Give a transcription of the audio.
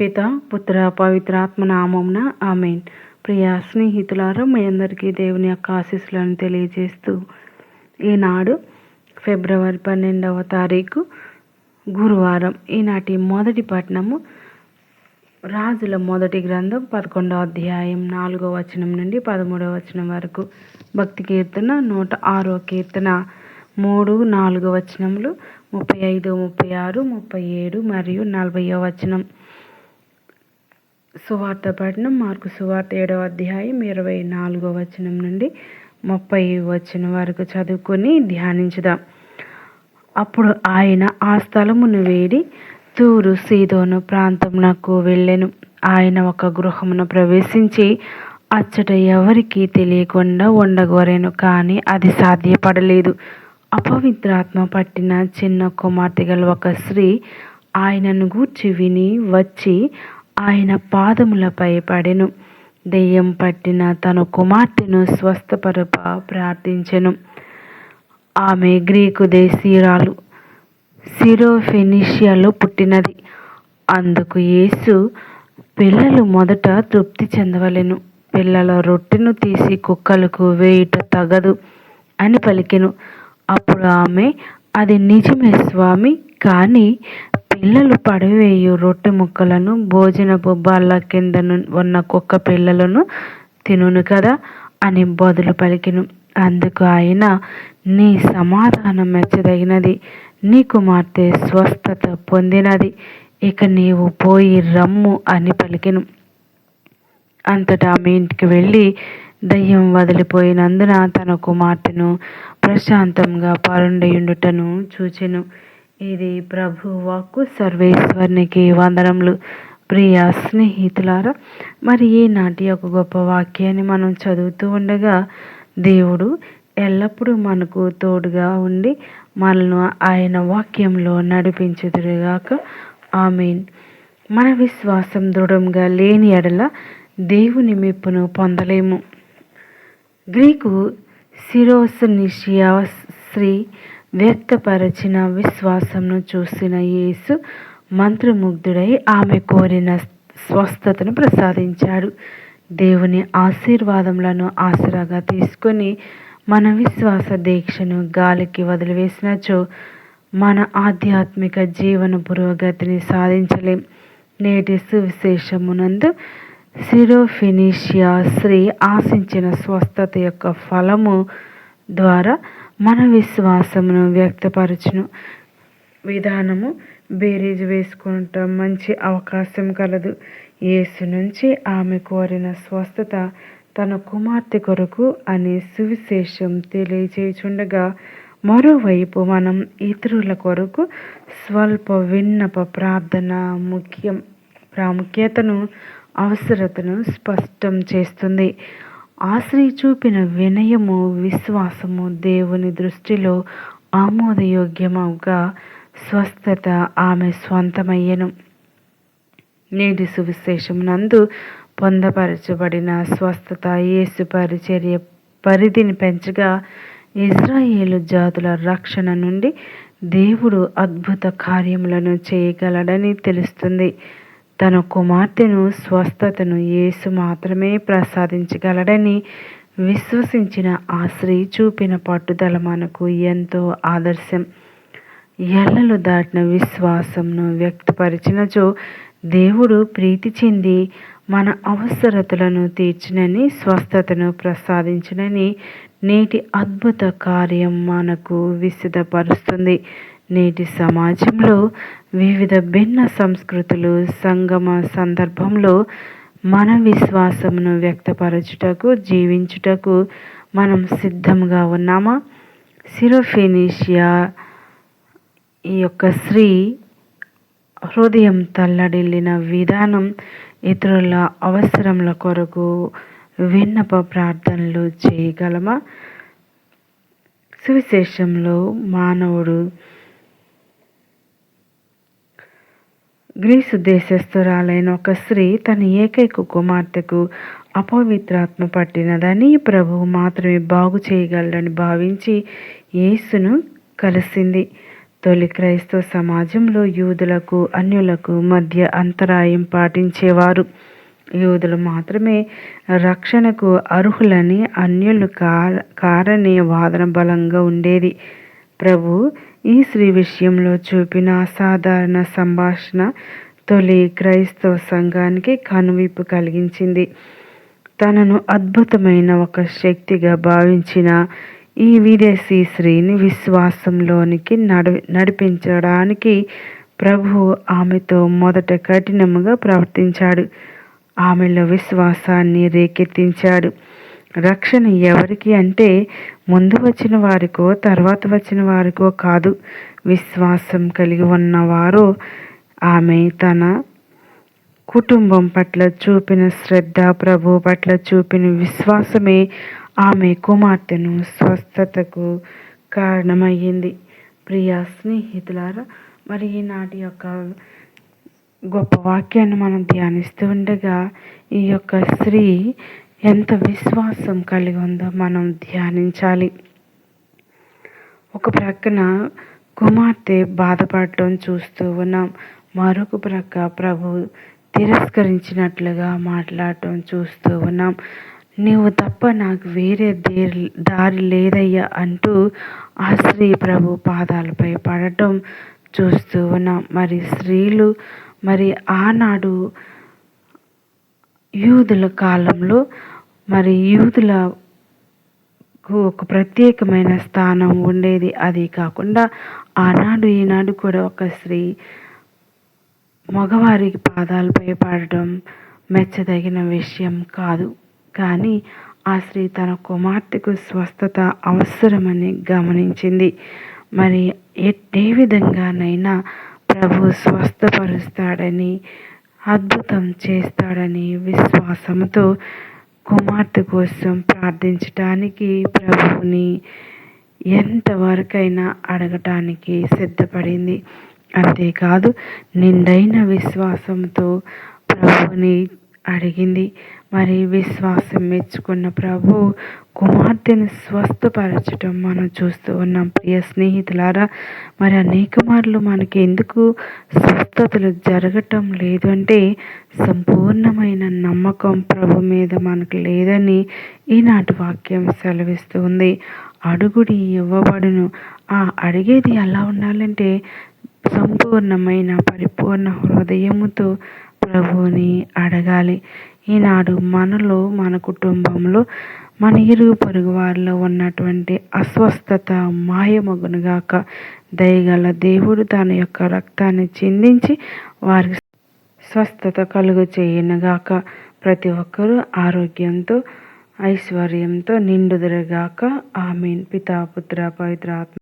పిత పుత్ర పవిత్రాత్మ నామమున ఆమెన్. ప్రియ స్నేహితులారా మీ అందరికీ దేవుని యొక్క ఆశీస్సులను తెలియజేస్తూ ఈనాడు ఫిబ్రవరి పన్నెండవ తారీఖు గురువారం ఈనాటి మొదటి పట్టణము రాజుల మొదటి గ్రంథం పదకొండవ అధ్యాయం నాలుగో వచనం నుండి పదమూడవ వచనం వరకు. భక్తి కీర్తన నూట ఆరో కీర్తన మూడు నాలుగు వచనములు ముప్పై ఐదు ముప్పై ఆరు ముప్పై ఏడు మరియు నలభైవ వచనం. సువార్త పట్టణం మార్కు సువార్త ఏడవ అధ్యాయం ఇరవై నాలుగో వచనం నుండి ముప్పై వచనం వరకు చదువుకొని ధ్యానించుదాం. అప్పుడు ఆయన ఆ స్థలమును వేడి తూరు సీదోను ప్రాంతమునకు వెళ్ళెను. ఆయన ఒక గృహమును ప్రవేశించి అచ్చట ఎవరికీ తెలియకుండా ఉండగోరెను కానీ అది సాధ్యపడలేదు. అపవిత్రాత్మ పట్టిన చిన్న కుమార్తె గల ఒక స్త్రీ ఆయనను గూర్చి విని వచ్చి ఆయన పాదములపై పడెను. దెయ్యం పట్టిన తన కుమార్తెను స్వస్థపరప ప్రార్థించెను. ఆమె గ్రీకు దేశీయురాలు. సిరోఫెనిషియాలో పుట్టినది. అందుకు యేసు పిల్లలు మొదట తృప్తి చెందవలెను. పిల్లల రొట్టెను తీసి కుక్కలకు వేయుట తగదు అని పలికెను. అప్పుడు ఆమె అది నిజమే స్వామి కానీ పిల్లలు పడవేయు రొట్టె ముక్కలను భోజనపు బాళ్ళ కింద ఉన్న కుక్క పిల్లలను తినును కదా అని బదులు పలికిను. అందుకు ఆయన నీ సమాధానం మెచ్చదగినది. నీ కుమార్తె స్వస్థత పొందినది. ఇక నీవు పోయి రమ్ము అని పలికిను. అంతటా ఆమె ఇంటికి వెళ్ళి దయ్యం వదిలిపోయినందున తన కుమార్తెను ప్రశాంతంగా పరుండయుండుటను చూచెను. ఇది ప్రభు వాక్కు సర్వేశ్వరునికి వందనములు. ప్రియ స్నేహితులారా మరి ఈనాటి ఒక గొప్ప వాక్యాన్ని మనం చదువుతూ ఉండగా దేవుడు ఎల్లప్పుడూ మనకు తోడుగా ఉండి మనను ఆయన వాక్యంలో నడిపించుదురుగాక. ఆమెన్. మన విశ్వాసం దృఢంగా లేని ఎడల దేవుని మెప్పును పొందలేము. గ్రీకు సిరోసనిషియా శ్రీ వ్యక్తపరచిన విశ్వాసంను చూసిన యేసు మంత్రముగ్ధుడై ఆమె కోరిన స్వస్థతను ప్రసాదించాడు. దేవుని ఆశీర్వాదములను ఆసరాగా తీసుకొని మన విశ్వాస దీక్షను గాలికి వదిలివేసినచో మన ఆధ్యాత్మిక జీవన పురోగతిని సాధించలేం. నేటి సువిశేషమునందు సిరోఫినిషియా స్త్రీ ఆశించిన స్వస్థత యొక్క ఫలము ద్వారా మన విశ్వాసమును వ్యక్తపరచును. విధానము బేరీజు వేసుకుంటాం మంచి అవకాశం కలదు. యేసు నుంచి ఆమె కోరిన స్వస్థత తన కుమార్తె కొరకు అనే సువిశేషం తెలియచేయుచుండగా మరోవైపు మనం ఇతరుల కొరకు స్వల్ప విన్నప ప్రార్థన ముఖ్యం ప్రాముఖ్యతను అవసరతను స్పష్టం చేస్తుంది. ఆశ్రయ చూపిన వినయము విశ్వాసము దేవుని దృష్టిలో ఆమోదయోగ్యముగా స్వస్థత ఆమె స్వంతమయ్యను. నేటి సువిశేషమునందు పొందపరచబడిన స్వస్థత యేసు పరిచర్య పరిధిని పెంచగా ఇజ్రాయేలు జాతుల రక్షణ నుండి దేవుడు అద్భుత కార్యములను చేయగలడని తెలుస్తుంది. తన కుమార్తెను స్వస్థతను యేసు మాత్రమే ప్రసాదించగలడని విశ్వసించిన ఆ స్త్రీ చూపిన పట్టుదల మనకు ఎంతో ఆదర్శం. ఎల్లలు దాటిన విశ్వాసంను వ్యక్తపరిచినచో దేవుడు ప్రీతి చెంది మన అవసరతలను తీర్చినని స్వస్థతను ప్రసాదించినని నేటి అద్భుత కార్యం మనకు విసిదపరుస్తుంది. నేటి సమాజంలో వివిధ భిన్న సంస్కృతులు సంగమ సందర్భంలో మన విశ్వాసమును వ్యక్తపరచుటకు జీవించుటకు మనం సిద్ధంగా ఉన్నామా? సిరోఫెనీషియా ఈ యొక్క స్త్రీ హృదయం తల్లడిల్లిన విధానం ఇతరుల అవసరముల కొరకు విన్నప ప్రార్థనలు చేయగలమా? సువిశేషంలో మానవుడు గ్రీసు దేశస్థురాలైన ఒక స్త్రీ తన ఏకైక కుమార్తెకు అపవిత్రాత్మ పట్టినదని ప్రభువు మాత్రమే బాగు చేయగలడని భావించి యేసును కలిసింది. తొలి క్రైస్తవ సమాజంలో యూదులకు అన్యులకు మధ్య అంతరాయం పాటించేవారు. యూదులు మాత్రమే రక్షణకు అర్హులని అన్యులు కార కారనే వాదన బలంగా ఉండేది. ప్రభు ఈ స్త్రీ విషయంలో చూపిన అసాధారణ సంభాషణ తొలి క్రైస్తవ సంఘానికి కనువిప్పు కలిగించింది. తనను అద్భుతమైన ఒక శక్తిగా భావించిన ఈ విదేశీ స్త్రీని విశ్వాసంలోనికి నడి నడిపించడానికి ప్రభు ఆమెతో మొదట కఠినముగా ప్రవర్తించాడు. ఆమెలో విశ్వాసాన్ని రేకెత్తించాడు. రక్షణ ఎవరికి అంటే ముందు వచ్చిన వారికో తర్వాత వచ్చిన వారికో కాదు. విశ్వాసం కలిగి ఉన్నవారు ఆమె తన కుటుంబం పట్ల చూపిన శ్రద్ధ ప్రభు పట్ల చూపిన విశ్వాసమే ఆమె కుమార్తెను స్వస్థతకు కారణమయ్యింది. ప్రియా స్నేహితులారా మరి ఈనాటి యొక్క గొప్ప వాక్యాన్ని మనం ధ్యానిస్తూ ఉండగా ఈ యొక్క స్త్రీ ఎంత విశ్వాసం కలిగి ఉందో మనం ధ్యానించాలి. ఒక ప్రక్కన కుమార్తె బాధపడటం చూస్తూ ఉన్నాం. మరొక ప్రక్క ప్రభు తిరస్కరించినట్లుగా మాట్లాడటం చూస్తూ ఉన్నాం. నీవు తప్ప నాకు వేరే దారి లేదయ్యా అంటూ ఆ స్త్రీ ప్రభు పాదాలపై పడటం చూస్తూ ఉన్నాం. మరి స్త్రీలు మరి ఆనాడు యూదుల కాలంలో మరి యూదులకు ఒక ప్రత్యేకమైన స్థానం ఉండేది. అది కాకుండా ఆనాడు ఈనాడు కూడా ఒక స్త్రీ మగవారికి పాదాలపై పడడం మెచ్చదగిన విషయం కాదు. కానీ ఆ స్త్రీ తన కుమార్తెకు స్వస్థత అవసరమని గమనించింది. మరి ఏ విధంగానైనా ప్రభు స్వస్థపరుస్తాడని అద్భుతం చేస్తాడని విశ్వాసంతో కుమార్తె కోసం ప్రార్థించటానికి ప్రభువుని ఎంతవరకైనా అడగటానికి సిద్ధపడింది. అంతేకాదు నిండైన విశ్వాసంతో ప్రభువుని అడిగింది. మరి విశ్వాసం మెచ్చుకున్న ప్రభు కుమార్తెను స్వస్థపరచడం మనం చూస్తూ ఉన్నాం. ప్రియ స్నేహితులారా మరి అనేక మార్లు మనకి ఎందుకు స్వస్థతలు జరగటం లేదు అంటే సంపూర్ణమైన నమ్మకం ప్రభు మీద మనకు లేదని ఈనాటి వాక్యం సెలవిస్తుంది అడుగుడి ఇవ్వబడును. ఆ అడిగేది ఎలా ఉండాలంటే సంపూర్ణమైన పరిపూర్ణ హృదయముతో ప్రభువుని అడగాలి. ఈనాడు మనలో మన కుటుంబంలో మన ఇరుగు పొరుగు వారిలో ఉన్నటువంటి అస్వస్థత మాయమగునుగాక దయగల దేవుడు తన యొక్క రక్తాన్ని చిందించి వారికి స్వస్థత కలుగు చేయనుగాక ప్రతి ఒక్కరూ ఆరోగ్యంతో ఐశ్వర్యంతో నిండుదరగాక. ఆమెన్. పితాపుత్ర పవిత్రాత్మ